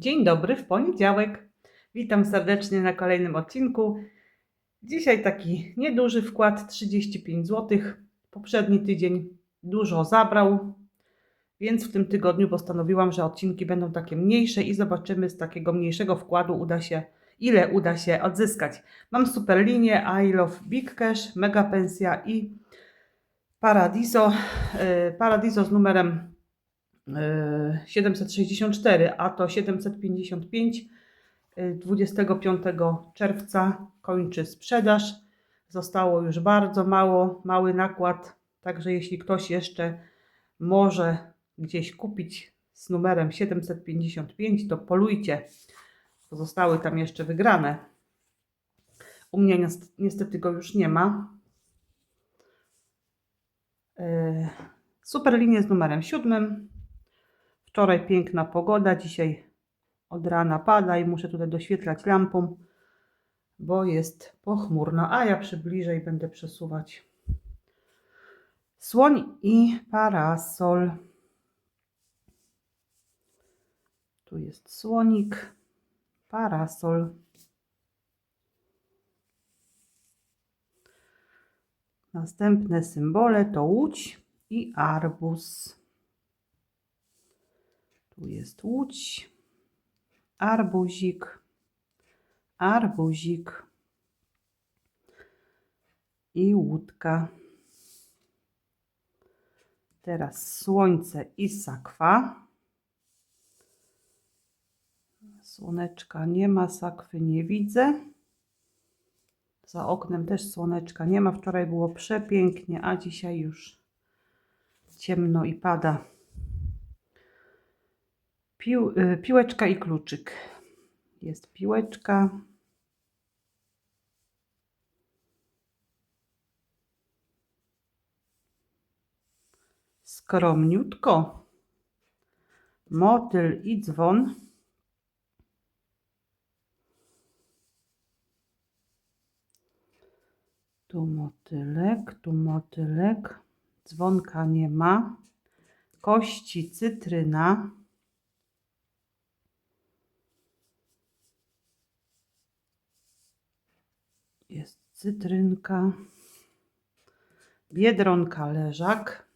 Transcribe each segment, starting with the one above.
Dzień dobry w poniedziałek. Witam serdecznie na kolejnym odcinku. Dzisiaj taki nieduży wkład 35 zł. Poprzedni tydzień dużo zabrał, więc w tym tygodniu postanowiłam, że odcinki będą takie mniejsze i zobaczymy z takiego mniejszego wkładu uda się, ile uda się odzyskać. Mam super linię I Love Big Cash, Mega Pensja i Paradiso. Yy, Paradiso z numerem 764, a to 755. Yy, 25 czerwca kończy sprzedaż. Zostało już bardzo mało, mały nakład, także jeśli ktoś jeszcze może gdzieś kupić z numerem 755, to polujcie. Zostały tam jeszcze wygrane. U mnie niest- niestety go już nie ma. Yy, Super linię z numerem 7. Wczoraj piękna pogoda, dzisiaj od rana pada i muszę tutaj doświetlać lampą, bo jest pochmurno, a ja przybliżę i będę przesuwać. Słoń i parasol. Tu jest słonik, parasol. Następne symbole to łódź i arbuz. Tu jest łódź, arbuzik, arbuzik i łódka. Teraz słońce i sakwa. Słoneczka nie ma, sakwy nie widzę. Za oknem też słoneczka nie ma. Wczoraj było przepięknie, a dzisiaj już ciemno i pada. Pił, y, piłeczka i kluczyk. Jest piłeczka. Skromniutko. Motyl i dzwon. Tu motylek, tu motylek. Dzwonka nie ma. Kości cytryna. Jest cytrynka. Biedronka leżak.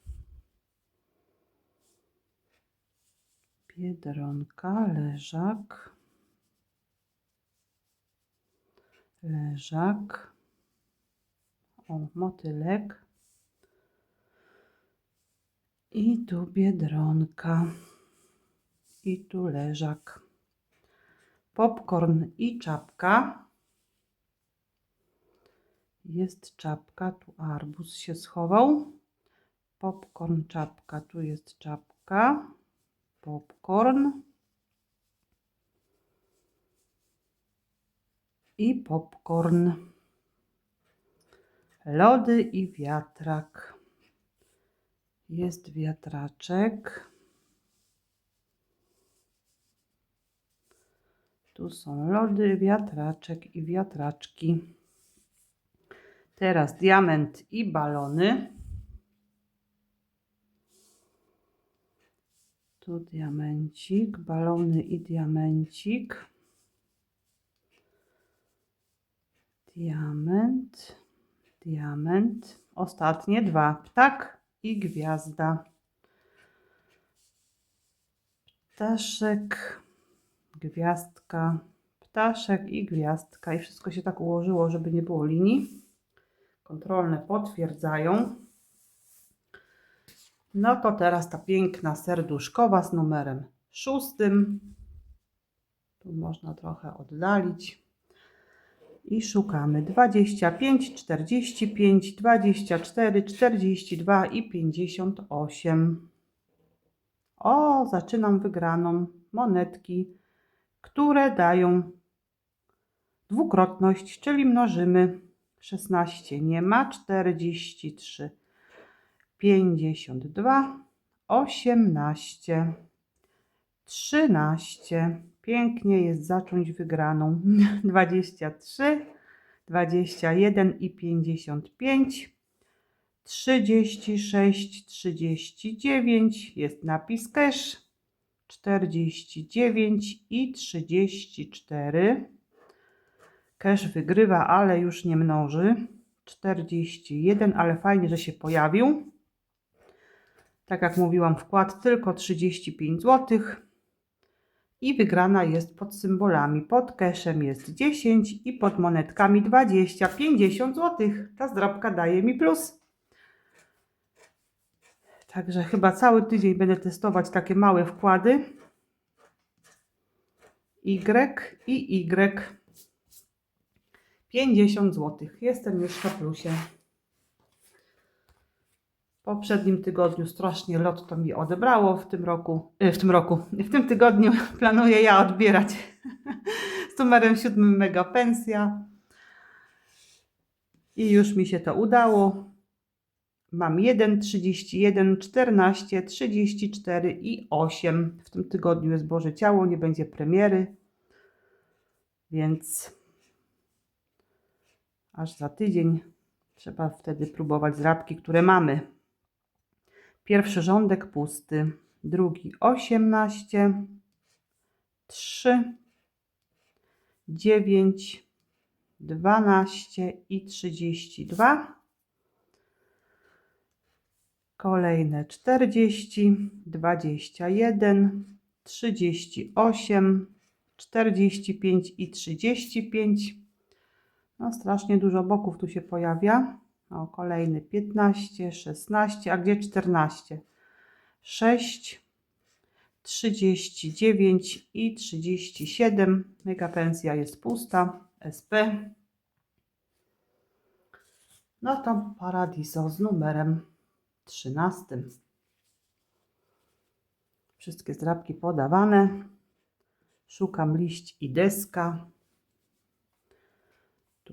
Biedronka leżak. Leżak. O, motylek. I tu biedronka. I tu leżak. Popcorn i czapka. Jest czapka, tu arbuz się schował. Popcorn, czapka, tu jest czapka. Popcorn. I popcorn. Lody i wiatrak. Jest wiatraczek. Tu są lody, wiatraczek i wiatraczki. Teraz diament i balony. Tu diamencik, balony i diamencik. Diament, diament. Ostatnie dwa. Ptak i gwiazda. Ptaszek, gwiazdka, ptaszek i gwiazdka. I wszystko się tak ułożyło, żeby nie było linii. Kontrolne potwierdzają. No to teraz ta piękna serduszkowa z numerem szóstym. Tu można trochę oddalić. I szukamy 25, 45, 24, 42 i 58. O, zaczynam wygraną monetki, które dają dwukrotność, czyli mnożymy 16 nie ma, 43, 52, 18, 13. Pięknie jest zacząć wygraną. 23, 21 i 55. 36, 39 jest napis cash. 49 i 34. Cash wygrywa, ale już nie mnoży. 41, ale fajnie, że się pojawił. Tak jak mówiłam, wkład tylko 35 zł. I wygrana jest pod symbolami. Pod cashem jest 10 i pod monetkami 20, 50 zł. Ta zdrabka daje mi plus. Także chyba cały tydzień będę testować takie małe wkłady. Y i Y. 50 zł. Jestem już na plusie. W poprzednim tygodniu strasznie lotto mi odebrało. W tym roku, e, w tym roku, w tym tygodniu planuję ja odbierać z numerem 7 mega pensja. I już mi się to udało. Mam 1, 31, 14, 34 i 8. W tym tygodniu jest Boże Ciało, nie będzie premiery. Więc aż za tydzień trzeba wtedy próbować zrabki, które mamy. Pierwszy rządek pusty, drugi 18, 3, 9, 12 i 32. Kolejne 40, 21, 38, 45 i 35. No strasznie dużo boków tu się pojawia. O, kolejny 15, 16, a gdzie 14? 6, 39 i 37. Mega pensja jest pusta. SP. No to Paradiso z numerem 13. Wszystkie zdrabki podawane. Szukam liść i deska.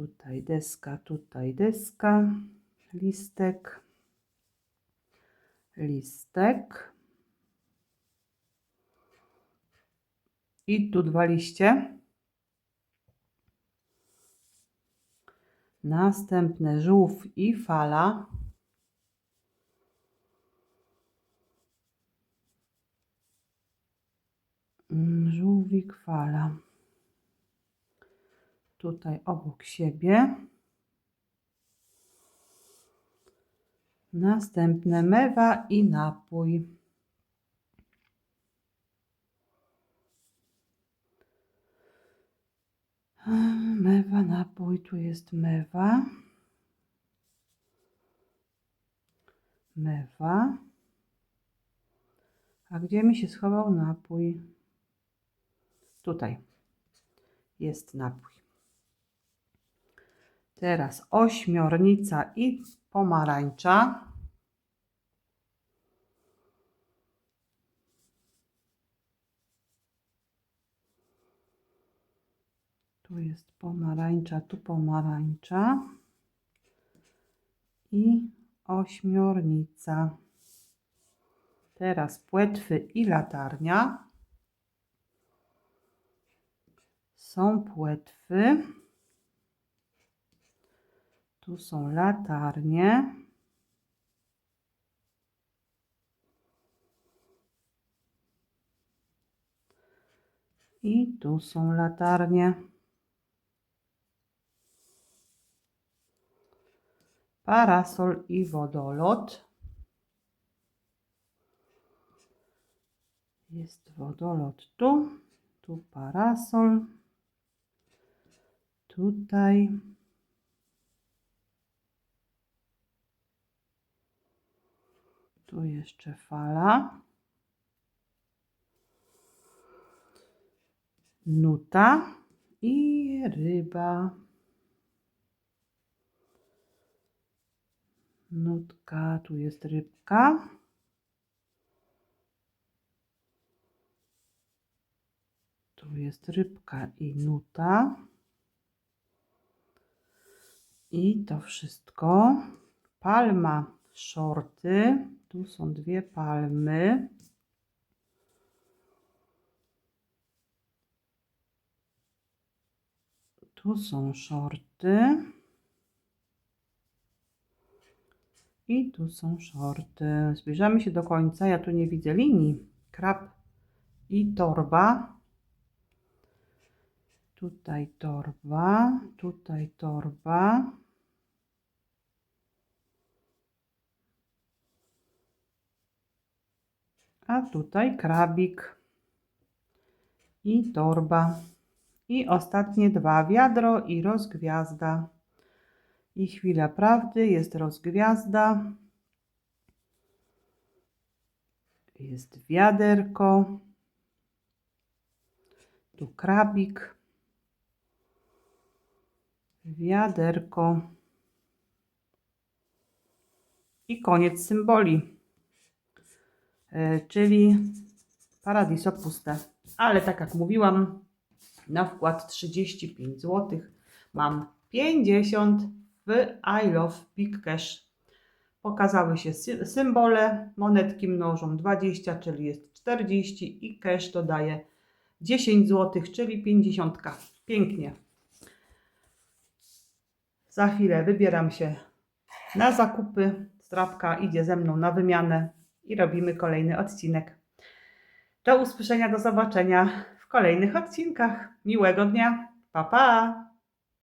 Tutaj deska, tutaj deska. Listek. Listek. I tu dwa liście. Następne żółw i fala. Mm, Żółwik, fala. Tutaj obok siebie. Następne mewa i napój. Mewa, napój, tu jest mewa. Mewa. A gdzie mi się schował napój? Tutaj jest napój. Teraz ośmiornica i pomarańcza. Tu jest pomarańcza, tu pomarańcza. I ośmiornica. Teraz płetwy i latarnia. Są płetwy. Tu są latarnie. I tu są latarnie. Parasol i wodolot. Jest wodolot tu, tu parasol, tutaj. Tu jeszcze fala. Nuta i ryba. Nutka, tu jest rybka. Tu jest rybka i nuta. I to wszystko. Palma, shorty. Tu są dwie palmy. Tu są shorty. I tu są shorty. Zbliżamy się do końca. Ja tu nie widzę linii. Krab I torba. Tutaj torba, tutaj torba. A tutaj krabik i torba. I ostatnie dwa, wiadro i rozgwiazda. I chwila prawdy, jest rozgwiazda. Jest wiaderko. Tu krabik. Wiaderko. I koniec symboli. E, czyli paradiso puste. Ale tak jak mówiłam, na wkład 35 zł mam 50 w I Love Big Cash. Pokazały się sy- symbole, monetki mnożą 20, czyli jest 40 i cash dodaje 10 zł, czyli 50. Pięknie. Za chwilę wybieram się na zakupy. Strapka idzie ze mną na wymianę i robimy kolejny odcinek. Do usłyszenia, do zobaczenia w kolejnych odcinkach. Miłego dnia. Pa, pa!